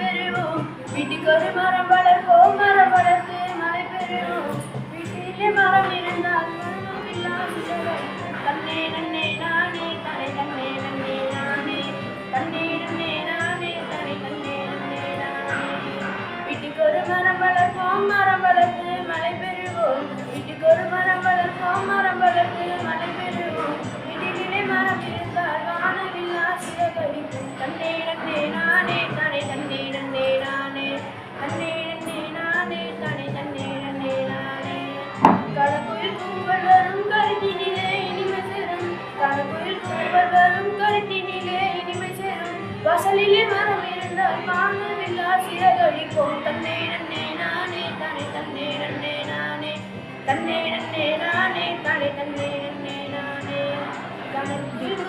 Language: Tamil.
பெறுவோம். வீட்டுக்கு ஒரு மரம் வளர்ப்போம். மரம் வளர்த்து மழை பெறுவோம். வீட்டிலே மரம் இருந்தால் வாசலிலே மரம் இருந்தால் வானவில்லா சிறகடிக்கும் தன்னே நன்னே நானே தானே தன்னே நன்னே நானே தன்னே நன்னே நானே தானே தன்னே நன்னே நானே. கடற்குயில்